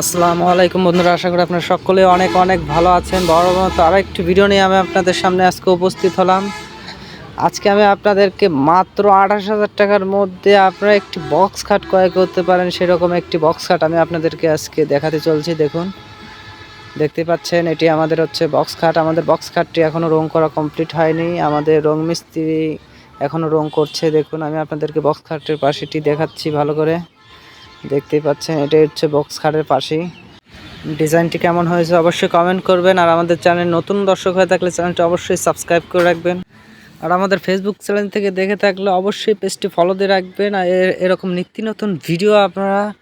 আসসালামু আলাইকুম বন্ধুরা, আশা করি আপনারা সকলে অনেক অনেক ভালো আছেন। বড় মতো আরও একটি ভিডিও নিয়ে আমি আপনাদের সামনে আজকে উপস্থিত হলাম। আজকে আমি আপনাদেরকে মাত্র আঠাশ হাজার টাকার মধ্যে আপনারা একটি বক্স খাট ক্রয় করতে পারেন, সেরকম একটি বক্স খাট আমি আপনাদেরকে আজকে দেখাতে চলছি, দেখুন। দেখতে পাচ্ছেন, এটি আমাদের হচ্ছে বক্স খাট আমাদের বক্স খাটটি এখনও রং করা কমপ্লিট হয়নি। আমাদের রং মিস্ত্রি এখনও রং করছে, দেখুন। আমি আপনাদেরকে বক্স খাটের পাশেটি দেখাচ্ছি ভালো করে। দেখতেই পাচ্ছেন এটা হচ্ছে বক্স খাটের পাশেই। ডিজাইনটি কেমন হয়েছে অবশ্যই কমেন্ট করবেন, আর আমাদের চ্যানেল নতুন দর্শক হয়ে থাকলে চ্যানেলটি অবশ্যই সাবস্ক্রাইব করে রাখবেন। আর আমাদের ফেসবুক চ্যানেল থেকে দেখে থাকলে অবশ্যই পেজটি ফলো দিয়ে রাখবেন, আর এরকম নিত্য নতুন ভিডিও আপনারা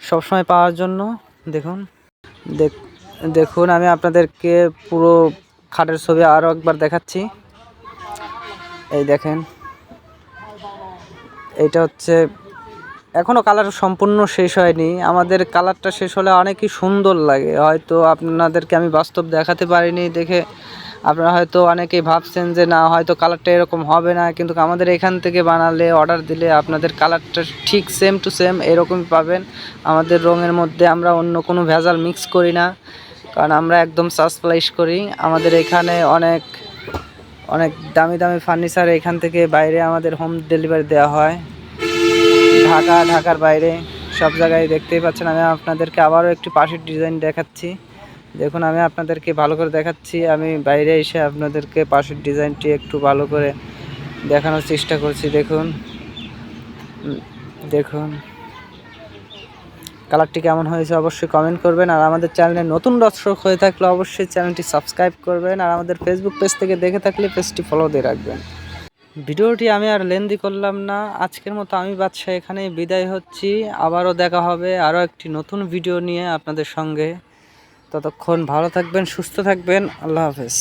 সবসময় পাওয়ার জন্য। দেখুন, দেখ- দেখুন, আমি আপনাদেরকে পুরো খাটের ছবি আরও একবার দেখাচ্ছি। এই দেখেন, এইটা হচ্ছে এখনও কালার সম্পূর্ণ শেষ হয়নি। আমাদের কালারটা শেষ হলে অনেকই সুন্দর লাগে। হয়তো আপনাদেরকে আমি বাস্তব দেখাতে পারিনি দেখে। আপনারা হয়তো অনেকেই ভাবছেন যে, না, হয়তো কালারটা এরকম হবে না। কিন্তু আমাদের এখান থেকে বানালে অর্ডার দিলে আপনাদের কালারটা ঠিক সেম টু সেম এরকমই পাবেন। আমাদের রঙের মধ্যে আমরা অন্য কোনো ভেজাল মিক্স করি না। কারণ আমরা একদম সাসপ্লাইশ করি। আমাদের এখানে অনেক অনেক দামি দামি ফার্নিচার এখান থেকে বাইরে আমাদের হোম ডেলিভারি দেওয়া হয়। ঢাকা, ঢাকার বাইরে সব জায়গায় দেখতেই পাচ্ছেন। আমি আপনাদেরকে আবারও একটি পাশের ডিজাইন দেখাচ্ছি। দেখুন, আমি আপনাদেরকে ভালো করে দেখাচ্ছি। আমি বাইরে এসে আপনাদেরকে পাশের ডিজাইনটি একটু ভালো করে দেখানোর চেষ্টা করছি। দেখুন দেখুন। কালারটি কেমন হয়েছে অবশ্যই কমেন্ট করবেন। আর আমাদের চ্যানেলে নতুন দর্শক হয়ে থাকলে অবশ্যই চ্যানেলটি সাবস্ক্রাইব করবেন। আর আমাদের ফেসবুক পেজ থেকে দেখে থাকলে পেজটি ফলো দিয়ে রাখবেন। ভিডিওটি আমি আর লেন্দি করলাম না। আজকের মতো আমি বাদশাহ এখানে বিদায় হচ্ছি। আবারও দেখা হবে আরও একটি নতুন ভিডিও নিয়ে আপনাদের সঙ্গে। ততক্ষণ ভালো থাকবেন, সুস্থ থাকবেন। আল্লাহ হাফেজ।